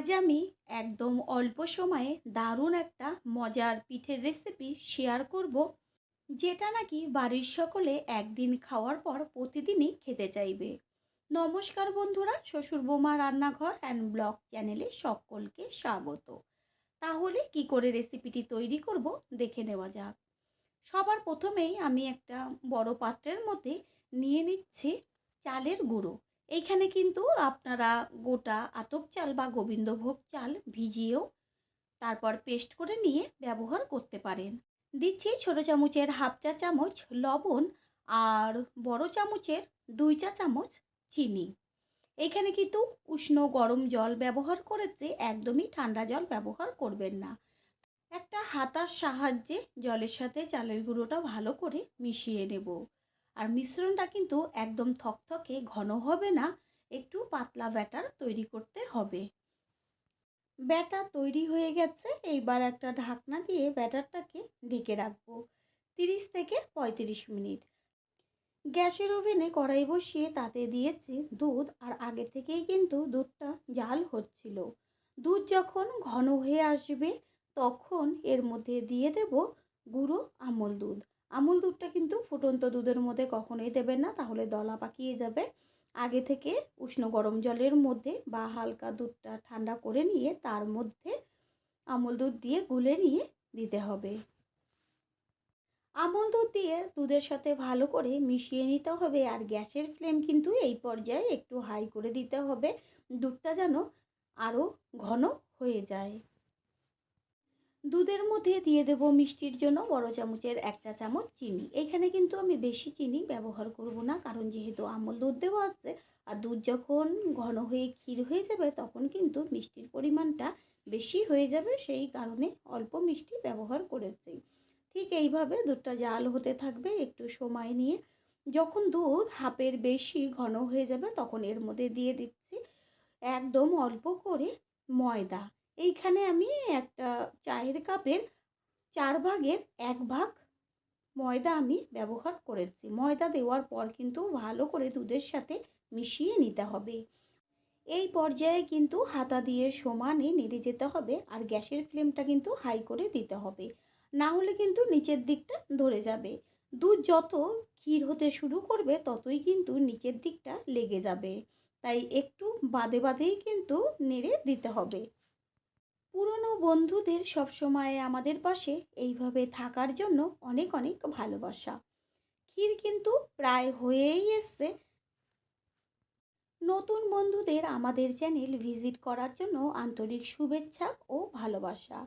আজ আমি একদম অল্প সময়ে দারুণ একটা মজার পিঠের রেসিপি শেয়ার করব, যেটা নাকি বাড়ির সকলে একদিন খাওয়ার পর প্রতিদিনই খেতে চাইবে। নমস্কার বন্ধুরা, শ্বশুর বোমা রান্নাঘর অ্যান্ড ব্লগ চ্যানেলে সকলকে স্বাগত। তাহলে কি করে রেসিপিটি তৈরি করব দেখে নেওয়া যাক। সবার প্রথমেই আমি একটা বড় পাত্রের মধ্যে নিয়ে নিচ্ছি চালের গুঁড়ো। এইখানে কিন্তু আপনারা গোটা আতপ চাল বা গোবিন্দভোগ চাল ভিজিয়েও তারপর পেস্ট করে নিয়ে ব্যবহার করতে পারেন। দিচ্ছি ছোটো চামচের হাফ চা চামচ লবণ আর বড় চামচের দুই চা চামচ চিনি। এইখানে কিন্তু উষ্ণ গরম জল ব্যবহার করেছে, একদমই ঠান্ডা জল ব্যবহার করবেন না। একটা হাতার সাহায্যে জলের সাথে চালের গুঁড়োটা ভালো করে মিশিয়ে নেব। আর মিশ্রণটা কিন্তু একদম থকথকে ঘন হবে না, একটু পাতলা ব্যাটার তৈরি করতে হবে। ব্যাটার তৈরি হয়ে গেছে, এইবার একটা ঢাকনা দিয়ে ব্যাটারটাকে ঢেকে রাখব, তিরিশ থেকে পঁয়ত্রিশ মিনিট। গ্যাসের ওভেনে কড়াই বসিয়ে তাতে দিয়েছি দুধ, আর আগে থেকেই কিন্তু দুধটা জাল হচ্ছিল। দুধ যখন ঘন হয়ে আসবে, তখন এর মধ্যে দিয়ে দেব গুঁড়ো আমল দুধ। আমুল দুধটা কিন্তু ফুটন্ত দুধের মধ্যে কখনোই দেবেন না, তাহলে দলা পাকিয়ে যাবে। আগে থেকে উষ্ণ গরম জলের মধ্যে বা হালকা দুধটা ঠান্ডা করে নিয়ে তার মধ্যে আমুল দুধ দিয়ে গুলে নিয়ে দিতে হবে। আমুল দুধ দিয়ে দুধের সাথে ভালো করে মিশিয়ে নিতে হবে আর গ্যাসের ফ্লেম কিন্তু এই পর্যায়ে একটু হাই করে দিতে হবে। দুধটা যেন আরও ঘন হয়ে যায়। দুধের মধ্যে দিয়ে দেবো মিষ্টির জন্য বড় চামচের এক চা চামচ চিনি। এখানে কিন্তু আমি বেশি চিনি ব্যবহার করব না, কারণ যেহেতু আমল দুধ দেওয়া আসছে আর দুধ যখন ঘন হয়ে ক্ষীর হয়ে যাবে, তখন কিন্তু মিষ্টির পরিমাণটা বেশি হয়ে যাবে, সেই কারণে অল্প মিষ্টি ব্যবহার করেছি। ঠিক এইভাবে দুধটা জাল হতে থাকবে একটু সময় নিয়ে। যখন দুধ হাফের বেশি ঘন হয়ে যাবে, তখন এর মধ্যে দিয়ে দিচ্ছি একদম অল্প করে ময়দা। এইখানে আমি একটা চায়ের কাপের চার ভাগের এক ভাগ ময়দা আমি ব্যবহার করেছি। ময়দা দেওয়ার পর কিন্তু ভালো করে দুধের সাথে মিশিয়ে নিতে হবে। এই পর্যায়ে কিন্তু হাতা দিয়ে সমানে নেড়ে যেতে হবে আর গ্যাসের ফ্লেমটা কিন্তু হাই করে দিতে হবে। না হলে কিন্তু নিচের দিকটা ধরে যাবে। দুধ যত ক্ষীর হতে শুরু করবে ততই কিন্তু নিচের দিকটা লেগে যাবে। তাই একটু বাদে বাদেই কিন্তু নেড়ে দিতে হবে। পুরনো বন্ধুদের সবসময় আমাদের পাশে এইভাবে থাকার জন্য অনেক অনেক ভালোবাসা। ক্ষীর কিন্তু প্রায় হয়েই এসছে। নতুন বন্ধুদের আমাদের চ্যানেল ভিজিট করার জন্য আন্তরিক শুভেচ্ছা ও ভালোবাসা।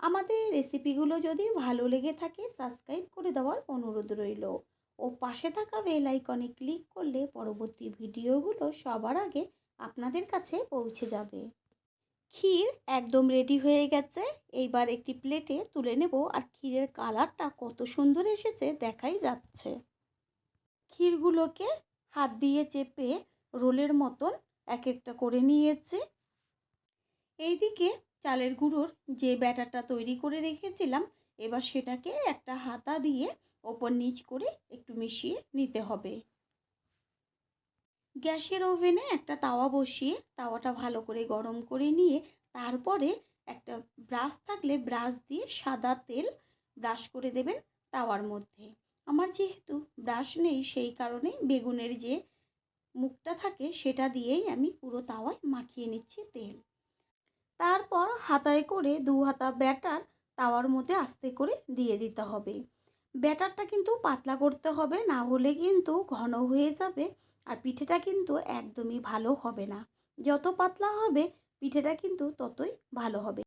আমাদের রেসিপিগুলো যদি ভালো লেগে থাকে সাবস্ক্রাইব করে দেওয়ার অনুরোধ রইল। ও পাশে থাকা বেল আইকনে ক্লিক করলে পরবর্তী ভিডিওগুলো সবার আগে আপনাদের কাছে পৌঁছে যাবে। ক্ষীর একদম রেডি হয়ে গেছে। এইবার একটি প্লেটে তুলে নেব আর ক্ষীরের কালারটা কত সুন্দর এসেছে দেখাই যাচ্ছে। ক্ষীরগুলোকে হাত দিয়ে চেপে রোলের মতন এক একটা করে নিয়েছে। এইদিকে চালের গুঁড়োর যে ব্যাটারটা তৈরি করে রেখেছিলাম, এবার সেটাকে একটা হাতা দিয়ে ওপর নিচ করে একটু মিশিয়ে নিতে হবে। গ্যাসের ওভেনে একটা তাওয়া বসিয়ে তাওয়াটা ভালো করে গরম করে নিয়ে তারপরে একটা ব্রাশ থাকলে ব্রাশ দিয়ে সাদা তেল ব্রাশ করে দেবেন তাওয়ার মধ্যে। আমার যেহেতু ব্রাশ নেই, সেই কারণে বেগুনের যে মুখটা থাকে সেটা দিয়েই আমি পুরো তাওয়ায় মাখিয়ে নিচ্ছি তেল। তারপর হাতায় করে দু হাতা ব্যাটার তাওয়ার মধ্যে আস্তে করে দিয়ে দিতে হবে। ব্যাটারটা কিন্তু পাতলা করতে হবে, না হলে কিন্তু ঘন হয়ে যাবে। আর পিঠেটা কিন্তু একদমই ভালো হবে না। যত পাতলা হবে, পিঠেটা কিন্তু ততই ভালো হবে।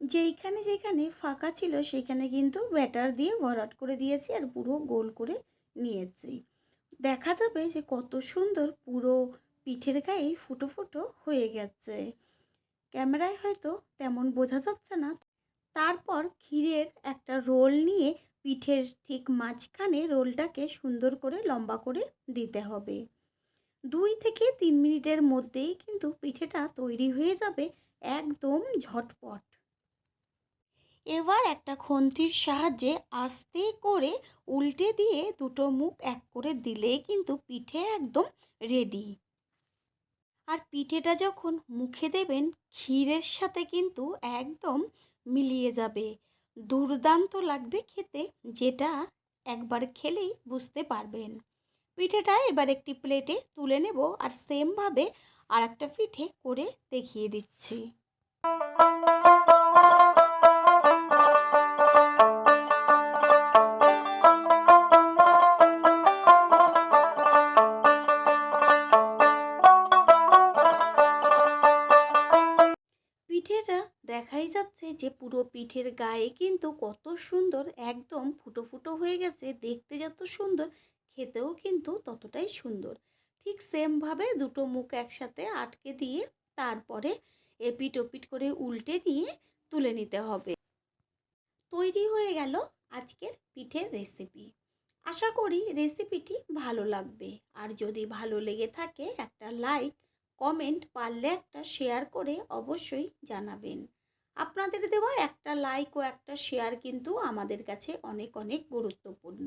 যেইখানে যেখানে ফাঁকা ছিল, সেখানে কিন্তু ব্যাটার দিয়ে ভরাট করে দিয়েছি আর পুরো গোল করে নিয়েছি। দেখা যাবে যে কত সুন্দর পুরো পিঠের গায়ে ফুটো ফুটো হয়ে গেছে। ক্যামেরায় হয়তো তেমন বোঝা যাচ্ছে না। তারপর ক্ষীরের একটা রোল নিয়ে পিঠের ঠিক মাঝখানে রোলটাকে সুন্দর করে লম্বা করে দিতে হবে। দুই থেকে তিন মিনিটের মধ্যেই কিন্তু পিঠেটা তৈরি হয়ে যাবে একদম ঝটপট। এবার একটা খন্তির সাহায্যে আস্তে করে উল্টে দিয়ে দুটো মুখ এক করে দিলেই কিন্তু পিঠে একদম রেডি আর পিঠেটা যখন মুখে দেবেন, ক্ষীরের সাথে কিন্তু একদম মিলিয়ে যাবে। দুর্দান্ত লাগবে খেতে, যেটা একবার খেলেই বুঝতে পারবেন। পিঠেটা এবার একটি প্লেটে তুলে নেব আর সেমভাবে আর একটা পিঠে করে দেখিয়ে দিচ্ছি। পিঠেটা দেখাই যাচ্ছে যে পুরো পিঠের গায়ে কিন্তু কত সুন্দর একদম ফুটো ফুটো হয়ে গেছে, দেখতে যত সুন্দর খেতেও কিন্তু ততটাই সুন্দর। ঠিক সেমভাবে দুটো মুখ একসাথে আটকে দিয়ে তারপরে এপিট ওপিট করে উল্টে নিয়ে তুলে নিতে হবে। তৈরি হয়ে গেল আজকের পিঠের রেসিপি আশা করি রেসিপিটি ভালো লাগবে। আর যদি ভালো লেগে থাকে একটা লাইক কমেন্ট পারলে একটা শেয়ার করে অবশ্যই জানাবেন। আপনাদের দেওয়া একটা লাইক ও একটা শেয়ার কিন্তু আমাদের কাছে অনেক অনেক গুরুত্বপূর্ণ।